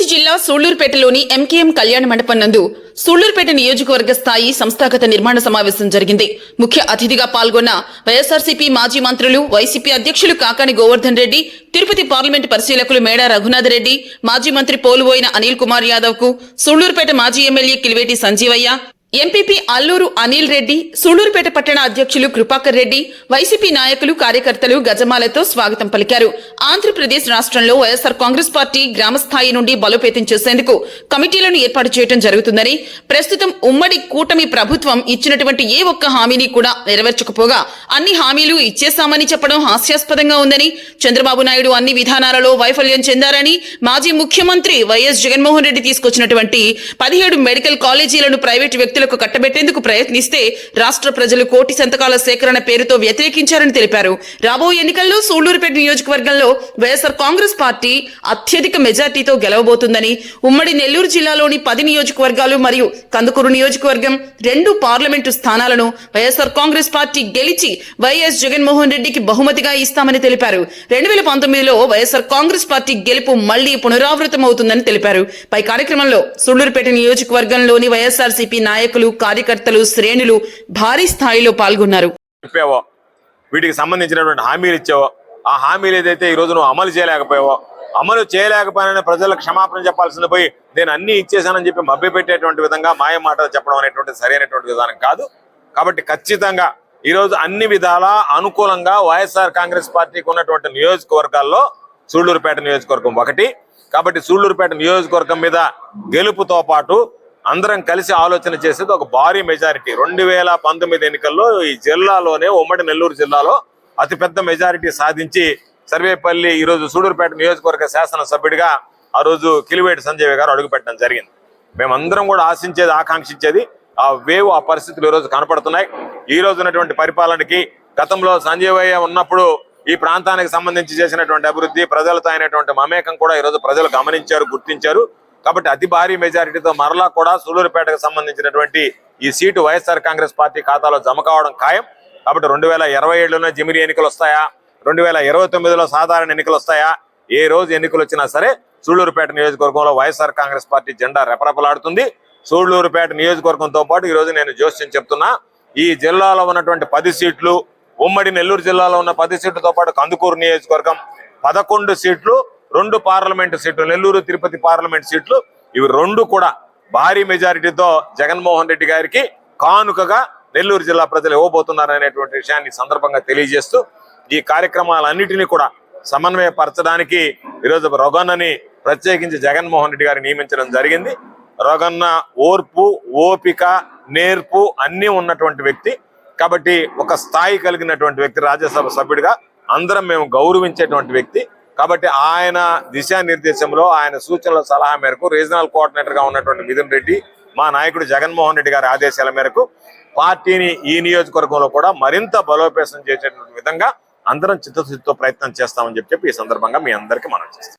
తిరుపతి జిల్లా సూళ్ళూరుపేటలోని ఎంకేఎం కళ్యాణ మండపం నందు సూళ్ళూరుపేట నియోజకవర్గ స్థాయి సంస్థాగత నిర్మాణ సమావేశం జరిగింది. ముఖ్య అతిథిగా పాల్గొన్న వైఎస్ఆర్సీపీ మాజీ మంత్రులు వైసీపీ అధ్యక్షులు కాకాని గోవర్ధన్ రెడ్డి తిరుపతి పార్లమెంటు పరిశీలకులు మేడా రఘునాథ్ రెడ్డి మాజీ మంత్రి పోలువోయిన అనిల్ కుమార్ యాదవ్కు సూళ్ళూరుపేట మాజీ ఎమ్మెల్యే కిలివేటి సంజీవయ్య ఎంపీపీ అల్లూరు అనిల్ రెడ్డి సూళ్ళూరుపేట పట్టణ అధ్యక్షులు కృపాకర్ రెడ్డి వైసీపీ నాయకులు కార్యకర్తలు గజమాలతో స్వాగతం పలికారు. ఆంధ్రప్రదేశ్ రాష్ట్రంలో వైఎస్ఆర్ కాంగ్రెస్ పార్టీ గ్రామ స్థాయి నుండి బలోపేతం చేసేందుకు కమిటీలను ఏర్పాటు చేయడం జరుగుతుందని ప్రస్తుతం ఉమ్మడి కూటమి ప్రభుత్వం ఇచ్చినటువంటి ఏ ఒక్క హామీని కూడా నెరవేర్చకపోగా అన్ని హామీలు ఇచ్చేశామని చెప్పడం హాస్యాస్పదంగా ఉందని చంద్రబాబు నాయుడు అన్ని విధానాలలో వైఫల్యం చెందారని మాజీ ముఖ్యమంత్రి వైఎస్ జగన్మోహన్ రెడ్డి తీసుకొచ్చినటువంటి పదిహేడు మెడికల్ కాలేజీలను ప్రైవేటు వ్యక్తులకు కట్టబెట్టేందుకు ప్రయత్నిస్తే రాష్ట్ర ప్రజలు కోటి సంతకాల సేకరణ పేరుతో వ్యతిరేకించారని తెలిపారు. రాబోయే ఎన్నికల్లో సూళ్ళూరుపేట నియోజకవర్గంలో వైఎస్ఆర్ కాంగ్రెస్ పార్టీ అత్యధిక మెజార్టీతో గెలవబోతుందని ఉమ్మడి నెల్లూరు జిల్లాలోని పది నియోజకవర్గాలు మరియు కందుకూరు నియోజకవర్గం రెండు పార్లమెంటు స్థానాలను వైఎస్ఆర్ కాంగ్రెస్ పార్టీ గెలిచి వైఎస్ జగన్మోహన్ రెడ్డికి బహుమతిగా ఇస్తామని తెలిపారు. రెండు వేల పంతొమ్మిదిలో వైఎస్ఆర్ కాంగ్రెస్ పార్టీ గెలుపు మళ్ళీ పునరావృతమవుతుందని తెలిపారు. పై కార్యక్రమంలో సూళ్ళూరుపేట నియోజకవర్గంలోని వైఎస్ఆర్సీపీ నాయకులు కార్యకర్తలు శ్రేణులు భారీ స్థాయిలో పాల్గొన్నారు. చెప్పావో? వీటికి సంబంధించినటువంటి హామీలు ఇచ్చావో? ఆ హామీలు ఏదైతే ఈ రోజు నువ్వు అమలు చేయలేకపోయావో? అమలు చేయలేకపోయినా ప్రజలకు క్షమాపణ చెప్పాల్సింది పోయి నేను అన్ని ఇచ్చేసానని చెప్పి మభ్యపెట్టేటువంటి విధంగా మాయ మాటలు చెప్పడం అనేటువంటి సరైనటువంటి విధానం కాదు. కాబట్టి ఖచ్చితంగా ఈ రోజు అన్ని విధాల అనుకూలంగా వైఎస్ఆర్ కాంగ్రెస్ పార్టీకి ఉన్నటువంటి నియోజకవర్గాల్లో సూళ్ళూరుపేట నియోజకవర్గం ఒకటి. కాబట్టి సూళ్ళూరుపేట నియోజకవర్గం మీద గెలుపుతో పాటు అందరం కలిసి ఆలోచన చేసేది ఒక భారీ మెజారిటీ రెండు వేల పంతొమ్మిది ఎన్నికల్లో ఈ జిల్లాలోనే ఉమ్మడి నెల్లూరు జిల్లాలో అతిపెద్ద మెజారిటీ సాధించి సర్వేపల్లి ఈ రోజు సూడూరుపేట నియోజకవర్గ శాసనసభ్యుడిగా ఆ రోజు కిలివేటి సంజయ్ గారు అడుగుపెట్టడం జరిగింది. మేమందరం కూడా ఆశించేది ఆకాంక్షించేది ఆ వేవ్ ఆ పరిస్థితులు ఈ రోజు కనపడుతున్నాయి. ఈ రోజు ఉన్నటువంటి పరిపాలనకి గతంలో సంజీవయ్య ఉన్నప్పుడు ఈ ప్రాంతానికి సంబంధించి చేసినటువంటి అభివృద్ధి ప్రజలతో అయినటువంటి మమేకం కూడా ఈ రోజు ప్రజలు గమనించారు గుర్తించారు. కాబట్టి అతి భారీ మెజారిటీతో మరలా కూడా సూలూరుపేటకు సంబంధించినటువంటి ఈ సీటు వైఎస్ఆర్ కాంగ్రెస్ పార్టీ ఖాతాలో జమ కావడం ఖాయం. కాబట్టి రెండు వేల ఇరవై ఏడులోనే జిమిరి ఎన్నికలు వస్తాయా? రెండు వేల ఇరవై తొమ్మిదిలో సాధారణ ఎన్నికలు వస్తాయా? ఏ రోజు ఎన్నికలు వచ్చినా సరే సూళ్ళూరుపేట నియోజకవర్గంలో వైఎస్ఆర్ కాంగ్రెస్ పార్టీ జెండా రెపరెపలాడుతుంది. సూళ్ళూరుపేట నియోజకవర్గంతో పాటు ఈ రోజు నేను జోస్యం చెప్తున్నా. ఈ జిల్లాలో ఉన్నటువంటి పది సీట్లు ఉమ్మడి నెల్లూరు జిల్లాలో ఉన్న పది సీట్లతో పాటు కందుకూరు నియోజకవర్గం పదకొండు సీట్లు రెండు పార్లమెంటు సీట్లు నెల్లూరు తిరుపతి పార్లమెంట్ సీట్లు ఇవి రెండు కూడా భారీ మెజారిటీతో జగన్మోహన్ రెడ్డి గారికి కానుకగా నెల్లూరు జిల్లా ప్రజలు ఇవ్వబోతున్నారు అనేటువంటి విషయాన్ని సందర్భంగా తెలియజేస్తూ ఈ కార్యక్రమాలన్నింటినీ కూడా సమన్వయపరచడానికి ఈరోజు రొగన్నని ప్రత్యేకించి జగన్మోహన్ రెడ్డి గారిని నియమించడం జరిగింది. రొగన్న ఓర్పు ఓపిక నేర్పు అన్నీ ఉన్నటువంటి వ్యక్తి. కాబట్టి ఒక స్థాయి కలిగినటువంటి వ్యక్తి రాజ్యసభ సభ్యుడిగా అందరం మేము గౌరవించేటువంటి వ్యక్తి. కాబట్టి ఆయన దిశానిర్దేశంలో ఆయన సూచనల సలహా మేరకు రీజనల్ కోఆర్డినేటర్గా ఉన్నటువంటి మిథున్ రెడ్డి మా నాయకుడు జగన్మోహన్ రెడ్డి గారి ఆదేశాల మేరకు పార్టీని ఈ నియోజకవర్గంలో కూడా మరింత బలోపేతం చేసేటువంటి విధంగా అందరం చిత్తశుద్ధితో ప్రయత్నం చేస్తామని చెప్పి ఈ సందర్భంగా మీ అందరికీ మనం చేస్తాం.